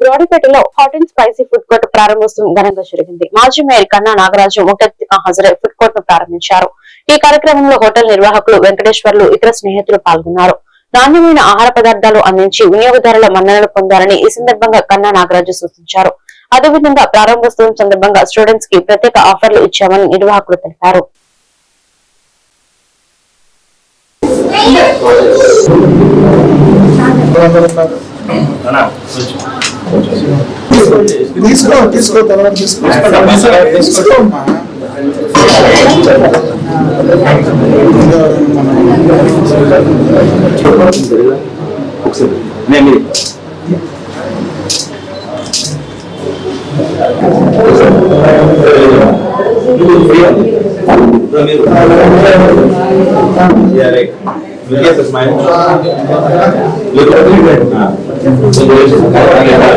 బ్రోడిపేటలో hot and spicy food court ప్రారంభోత్సవం ఘనంగా జరిగింది. మాజీ మేయర్ కన్నా నాగరాజు ముఖ్య హాజరై ఫుడ్ కోర్ట్ను ప్రారంభించారు. ఈ కార్యక్రమంలో హోటల్ నిర్వాహకులు వెంకటేశ్వర్లు ఇతర స్నేహితులు పాల్గొన్నారు. నాణ్యమైన ఆహార పదార్థాలు అందించి వినియోగదారుల మన్ననలు పొందాలని ఈ సందర్భంగా కన్నా నాగరాజు సూచించారు. అదేవిధంగా ప్రారంభోత్సవం సందర్భంగా స్టూడెంట్స్కి ప్రత్యేక ఆఫర్లు ఇచ్చామని నిర్వాహకులు తెలిపారు. తీసుకో తీసుకో తర్వాత తీసుకో తీసుకోమ్మా నేను Yeah, right. Look at the smile. Look at the అప్పుడు ఇచ్చారు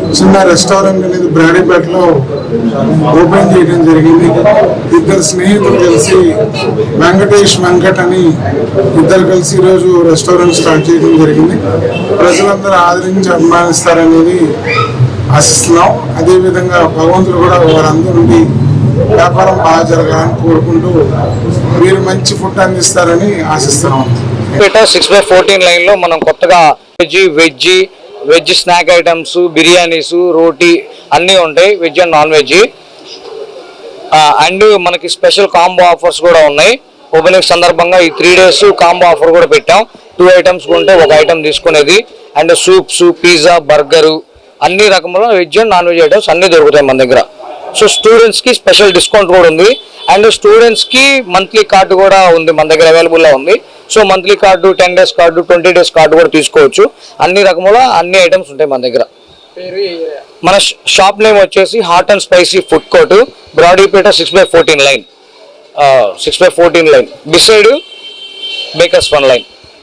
చిన్న రెస్టారెంట్ అనేది బ్రాడీపేటలో ఓపెన్ చేయడం జరిగింది. ఇద్దరు స్నేహితులు కలిసి వెంకటేష్ వెంకట్ అని ఇద్దరు కలిసి ఈరోజు రెస్టారెంట్ స్టార్ట్ చేయడం జరిగింది. ప్రజలందరూ ఆదరించి అభిమానిస్తారనేది ఆశిస్తున్నాం అదేవిధంగా భగవంతుడు కూడా వారందరి నుండి వ్యాపారం బాగా జరగాలని కోరుకుంటూ మీరు మంచి ఫుడ్ అందిస్తారని ఆశిస్తున్నాం. సిక్స్ బై ఫోర్టీన్ లైన్లో మనం కొత్తగా veg veg veg snack items biryanis roti అన్నీ ఉంటాయి veg and non veg. And మనకి స్పెషల్ కాంబో ఆఫర్స్ కూడా ఉన్నాయి. ఓపెనింగ్ సందర్భంగా ఈ త్రీ డేస్ కాంబో ఆఫర్ కూడా పెట్టాం. టూ ఐటమ్స్ ఉంటే ఒక ఐటమ్ తీసుకునేది. అండ్ సూప్స్ పిజ్జా బర్గరు అన్ని రకముల veg and non veg items అన్నీ దొరుకుతాయి మన దగ్గర. సో స్టూడెంట్స్కి స్పెషల్ డిస్కౌంట్ కూడా ఉంది. అండ్ స్టూడెంట్స్కి మంత్లీ కార్డు కూడా ఉంది. మన దగ్గర అవైలబుల్లో ఉంది. So monthly card ten days card twenty days card కూడా తీసుకోవచ్చు. అన్ని రకముల అన్ని ఐటమ్స్ ఉంటాయి మన దగ్గర. మన షాప్ నేమ్ వచ్చేసి hot and spicy food court Brodipet six by fourteen line six by fourteen line beside bakers one line